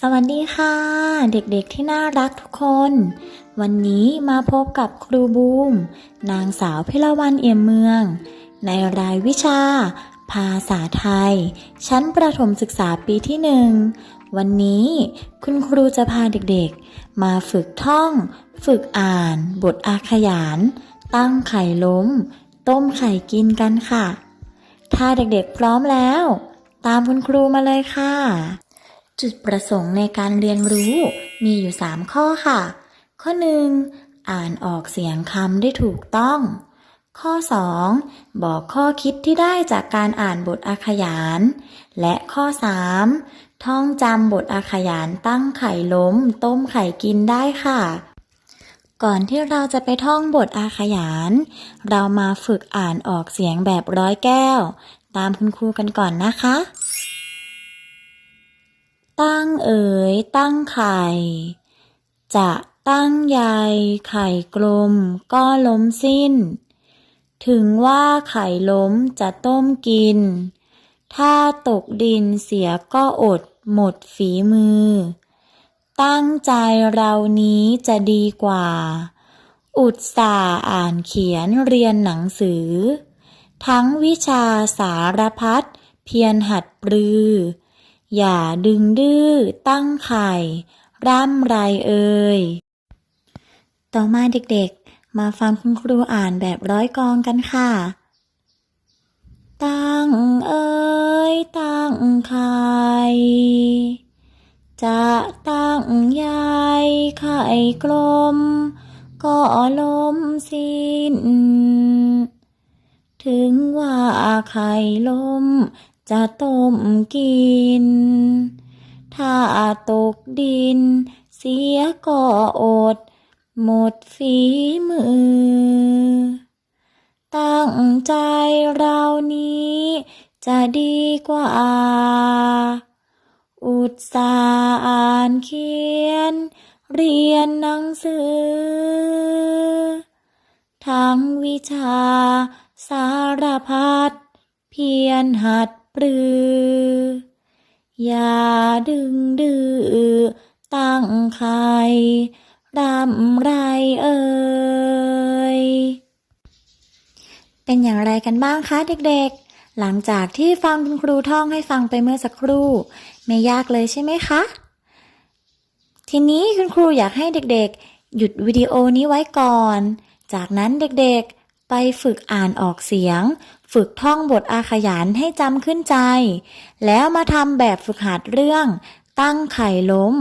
สวัสดีค่ะ เด็กๆที่น่ารักทุกคน วันนี้มาพบกับครูบูม นางสาวพิรวันเอี่ยมเมือง ในรายวิชา ภาษาไทย ชั้นประถมศึกษาปีที่หนึ่งวันนี้คุณครูจะพาเด็กๆ มาฝึกท่อง ฝึกอ่าน บทอาขยาน ตั้งไข่ล้ม ต้มไข่กินกันค่ะ ถ้าเด็กๆพร้อมแล้ว ตามคุณครูมาเลยค่ะ จุดประสงค์ในการเรียนรู้มีอยู่ 3 ข้อค่ะ ข้อ 1. อ่านออกเสียงคำได้ถูกต้อง ข้อ 2. บอกข้อคิดที่ได้จากการอ่านบทอาขยาน และข้อ 3. ท่องจำบทอาขยานตั้งไข่ล้ม ต้มไข่กินได้ค่ะ ก่อนที่เราจะไปท่องบทอาขยาน เรามาฝึกอ่านออกเสียงแบบร้อยแก้ว ตามคุณครูกันก่อนนะคะ ตั้งเอ๋ยตั้งไข่ จะตั้งใยไข่กลมก็ล้มสิ้น ถึงว่าไข่ล้มจะต้มกิน ถ้าตกดินเสียก็อดหมดฝีมือ ตั้งใจเรานี้จะดีกว่า อุตส่าห์อ่านเขียนเรียนหนังสือ ทั้งวิชาสารพัดเพียรหัดปรือ อย่าดึงดื้อตั้งไข่ ร่ำไรเอ่ย ต่อมาเด็กๆ มาฟังคุณครูอ่านแบบร้อยกองกันค่ะ ตั้งเอ่ยตั้งไข่จะตั้งใยไข่กลม ก็ล้มสิ้น ถึงว่าไข่ล้ม จะต้มกิน ถ้าตกดิน เสียก็อด หมดฝีมือ ตั้งใจเรานี้ จะดีกว่า อุตสาห์อ่านเขียน เรียนหนังสือ ทั้งวิชาสารพัดเพียรหัด ปรือ อย่าดึงดื้อตั้งไข่รำไรเอ่ย เป็นอย่างไรกันบ้างคะเด็กๆ หลังจากที่ฟังคุณครูท่องให้ฟังไปเมื่อสักครู่ ไม่ยากเลยใช่ไหมคะ ทีนี้คุณครูอยากให้เด็กๆ หยุดวิดีโอนี้ไว้ก่อน จากนั้นเด็กๆ ไปฝึกอ่านออกเสียง ฝึกท่องบทอาขยานให้จำขึ้นใจ แล้วมาทำแบบฝึกหัดเรื่อง ตั้งไข่ล้ม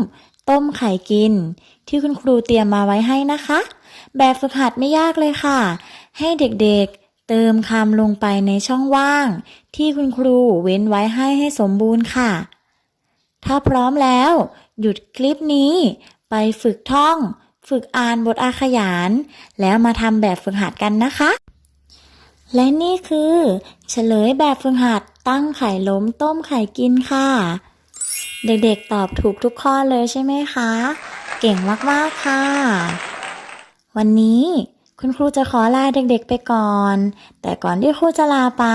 ต้มไข่กิน ที่คุณครูเตรียมมาไว้ให้นะคะ แบบฝึกหัดไม่ยากเลยค่ะ ให้เด็กๆ เติมคำลงไปในช่องว่าง ที่คุณครูเว้นไว้ให้ให้สมบูรณ์ค่ะ ถ้าพร้อมแล้ว หยุดคลิปนี้ ไปฝึกท่อง ฝึกอ่านบทอาขยาน แล้วมาทำแบบฝึกหัดกันนะคะ และนี่คือ เฉลยแบบฝึกหัดตั้งไข่ล้มต้มไข่กินค่ะ เด็กๆตอบถูกทุกข้อเลยใช่ไหมคะ เก่งมากๆค่ะ วันนี้คุณครูจะขอลาเด็กๆไปก่อน แต่ก่อนที่ครูจะลาไป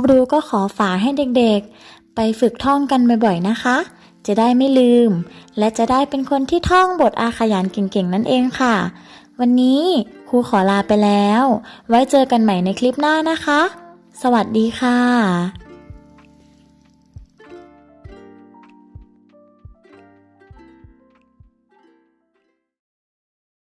ครูก็ขอฝากให้เด็กๆ ไปฝึกท่องกันบ่อยๆนะคะ จะได้ไม่ลืม และจะได้เป็นคนที่ท่องบทอาขยานเก่งๆ นั่นเองค่ะ วันนี้ครูขอลาไปแล้ว ไว้เจอกันใหม่ในคลิปหน้านะคะ สวัสดีค่ะ